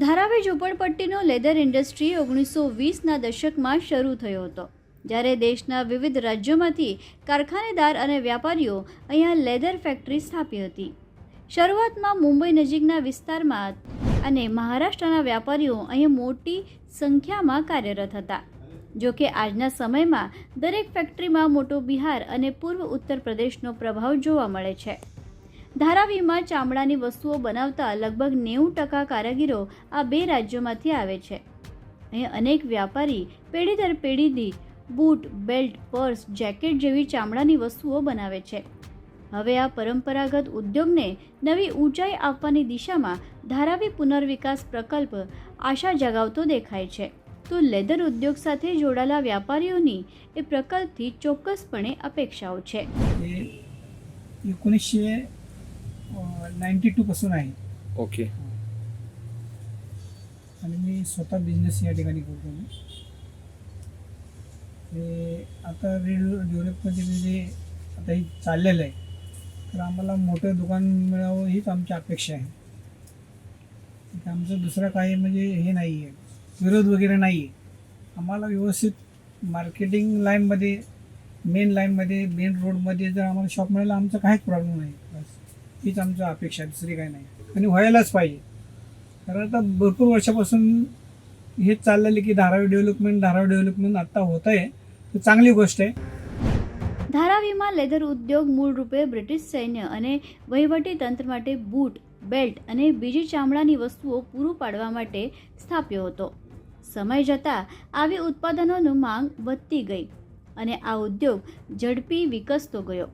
Dharavi ઝૂંપડપટ્ટીનો leather industry ઓગણીસો વીસના દશકમાં શરૂ થયો હતો. જ્યારે દેશના વિવિધ રાજ્યોમાંથી કારખાનેદાર અને વ્યાપારીઓ અહીંયા લેધર ફેક્ટરી સ્થાપી હતી. શરૂઆતમાં મુંબઈ નજીકના વિસ્તારમાં અને મહારાષ્ટ્રના વ્યાપારીઓ અહીં મોટી સંખ્યામાં કાર્યરત હતા. જો કે આજના સમયમાં દરેક ફેક્ટરીમાં મોટો બિહાર અને પૂર્વ ઉત્તર પ્રદેશનો પ્રભાવ જોવા મળે છે. ધારાવીમાં ચામડાની વસ્તુઓ બનાવતા લગભગ નેવું ટકા કારીગરો આ બે રાજ્યોમાંથી આવે છે. અહીં અનેક વ્યાપારી પેઢી દર પેઢીથી બૂટ, બેલ્ટ, પર્સ, જેકેટ જેવી ચામડાની વસ્તુઓ બનાવે છે. હવે આ પરંપરાગત ઉદ્યોગને નવી ઊંચાઈ આપવાની દિશામાં ધારાવી પુનર્વિકાસ પ્રકલ્પ આશા જગાવતો દેખાય છે. તો લેધર ઉદ્યોગ સાથે જોડાયેલા વ્યાપારીઓની એ પ્રકલ્પથી ચોક્કસપણે અપેક્ષાઓ છે. हे नाईन्टी टूपासून आहे. ओके. आणि मी स्वतः बिझनेस या ठिकाणी करतो. मी आता रीड डेव्हलपमध्ये जे आता हे चाललेलं आहे तर आम्हाला मोठं दुकान मिळावं हीच आमची अपेक्षा आहे. आमचं दुसरं काही म्हणजे हे नाही आहे. विरोध वगैरे नाही आहे. आम्हाला व्यवस्थित मार्केटिंग लाईनमध्ये मेन लाईनमध्ये मेन रोडमध्ये जर आम्हाला शॉप मिळालं आमचा काहीच प्रॉब्लेम नाही. बस. हीच आमची अपेक्षा आहे दुसरी काही नाही आणि व्हायलाच पाहिजे कारण आता भरपूर वर्षापासून हेच चाललेलं की धारावी डेव्हलपमेंट धारावी डेव्हलपमेंट आता होत आहे तर चांगली गोष्ट आहे ધારાવીમાં લેધર ઉદ્યોગ મૂળરૂપે બ્રિટિશ સૈન્ય અને વહીવટી તંત્ર માટે બૂટ બેલ્ટ અને બીજી ચામડાની વસ્તુઓ પૂરું પાડવા માટે સ્થાપ્યો હતો સમય જતાં આવી ઉત્પાદનોની માંગ વધતી ગઈ અને આ ઉદ્યોગ ઝડપી વિકસતો ગયો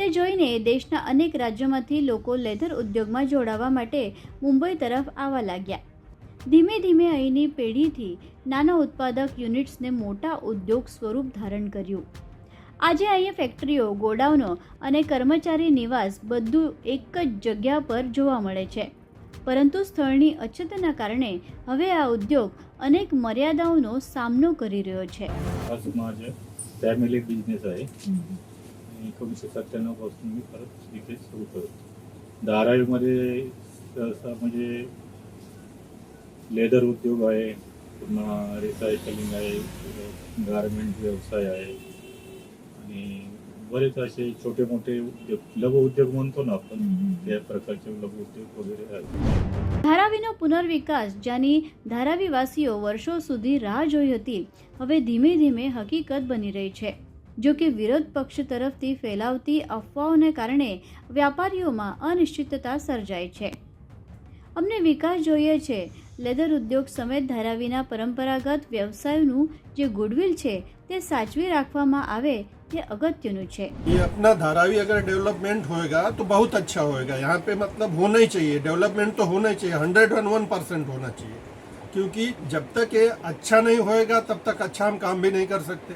તે જોઈને દેશના અનેક રાજ્યોમાંથી લોકો લેધર ઉદ્યોગમાં જોડાવા માટે મુંબઈ તરફ આવવા લાગ્યા. ધીમે ધીમે અહીંની પેઢીથી નાના ઉત્પાદક યુનિટ્સને મોટા ઉદ્યોગ સ્વરૂપ ધારણ કર્યું. આજે અહીં ફેક્ટરીઓ ગોડાઉનો અને કર્મચારી નિવાસ બધું એક જ જગ્યા પર જોવા મળે છે. પરંતુ સ્થળની અછતના કારણે હવે આ ઉદ્યોગ અનેક મર્યાદાઓનો સામનો કરી રહ્યો છે. एकोणीसशे सत्त्याण्णव पासून मी परत इथे सुरू करतो धारावीमध्ये सहसा म्हणजे लेदर उद्योग आहे पुन्हा रिसायकलिंग आहे गारमेंट व्यवसाय आहे आणि बरेच असे छोटे मोठे उद्योग लघु उद्योग म्हणतो ना आपण त्या प्रकारचे लघु उद्योग वगैरे आहेत ધારાવીનો પુનર્વિકાસ જ્યાંની ધારાવીવાસીઓ વર્ષો સુધી રાહ જોઈ હતી હવે ધીમે ધીમે હકીકત બની રહી છે જો કે વિરોધ પક્ષ તરફથી ફેલાવતી અફવાઓને કારણે વ્યાપારીઓમાં અનિશ્ચિતતા સર્જાય છે અમને વિકાસ જોઈએ છે લેધર ઉદ્યોગ સમેત ધારાવીના પરંપરાગત વ્યવસાયનું જે ગુડવિલ છે તે સાચવી રાખવામાં આવે તે અગત્યનું છે ये अपना धारावी अगर डेवलपमेंट होएगा तो बहुत अच्छा होएगा यहाँ पे मतलब होना ही चाहिए डेवलपमेंट तो होना ही चाहिए हंड्रेड एंड वन परसेंट होना चाहिए क्योंकि जब तक ये अच्छा नहीं होएगा तब तक अच्छा हम काम भी नहीं कर सकते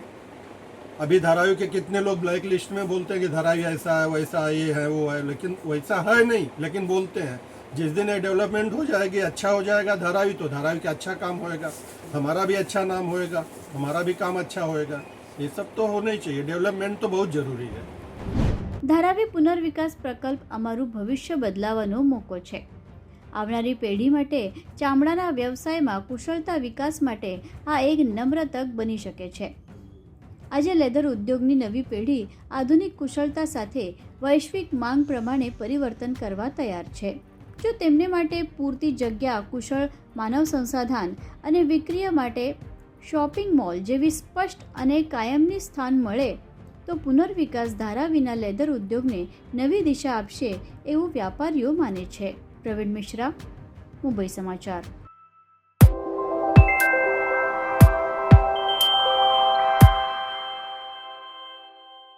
अभी धारावी के कितने लोग ब्लैक लिस्ट में बोलते हैं कि धारावी ऐसा है वैसा है ये है वो है लेकिन वैसा है नहीं लेकिन बोलते हैं जिस दिन ये डेवलपमेंट हो जाएगी अच्छा हो जाएगा धारावी तो धारावी का अच्छा काम होएगा हमारा भी अच्छा नाम होएगा हमारा भी काम अच्छा होएगा ये सब तो होना ही चाहिए डेवलपमेंट तो बहुत जरूरी है ધારાવી પુનર્વિકાસ પ્રકલ્પ અમારું ભવિષ્ય બદલાવાનો મોકો છે આવનારી પેઢી માટે ચામડાના વ્યવસાયમાં કુશળતા વિકાસ માટે આ એક નમ્ર તક બની શકે છે આજે લેધર ઉદ્યોગની નવી પેઢી આધુનિક કુશળતા સાથે વૈશ્વિક માંગ પ્રમાણે પરિવર્તન કરવા તૈયાર છે. જો તેમને માટે પૂરતી જગ્યા, કુશળ માનવ સંસાધન અને વિક્રિય માટે શોપિંગ મોલ જેવી સ્પષ્ટ અને કાયમની સ્થાન મળે, તો પુનર્વિકાસ ધારા વિના લેધર ઉદ્યોગને નવી દિશા આપશે એવું વ્યાપારીઓ માને છે. પ્રવીણ મિશ્રા, મુંબઈ સમાચાર.